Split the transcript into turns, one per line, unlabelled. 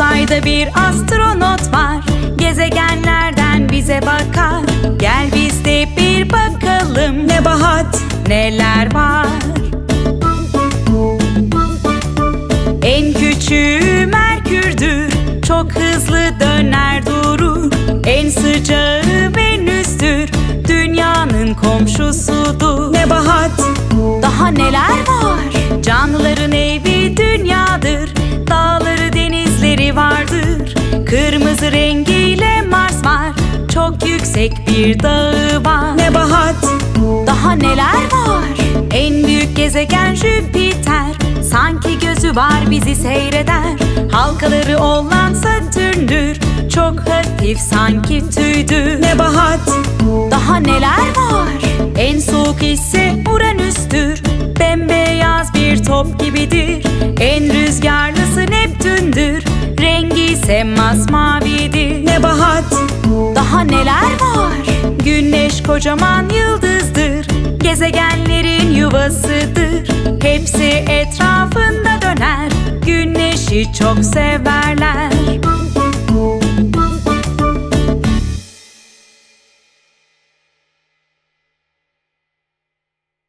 Ayda bir astronot var. Gezegenlerden bize bakar. Gel biz de bir bakalım Nebahat neler var. En küçüğü Merkür'dür Çok hızlı döner durur. En sıcağı Venüs'tür Dünyanın komşusudur. Nebahat Daha neler var Kırmızı rengiyle Mars var. Çok yüksek bir dağı var. Nebahat Daha neler var? En büyük gezegen Jüpiter. Sanki gözü var bizi seyreder. Halkaları olan Satürn'dür Çok hafif sanki tüydür Nebahat Daha neler var? En soğuk ise Uranüs'tür. Bembeyaz bir top gibidir. En rüzgarlısı Neptün'dür. Rengi ise masmavidir Nebahat Daha neler var? Güneş kocaman yıldızdır. Gezegenlerin yuvasıdır. Hepsi etrafında döner. Güneşi çok severler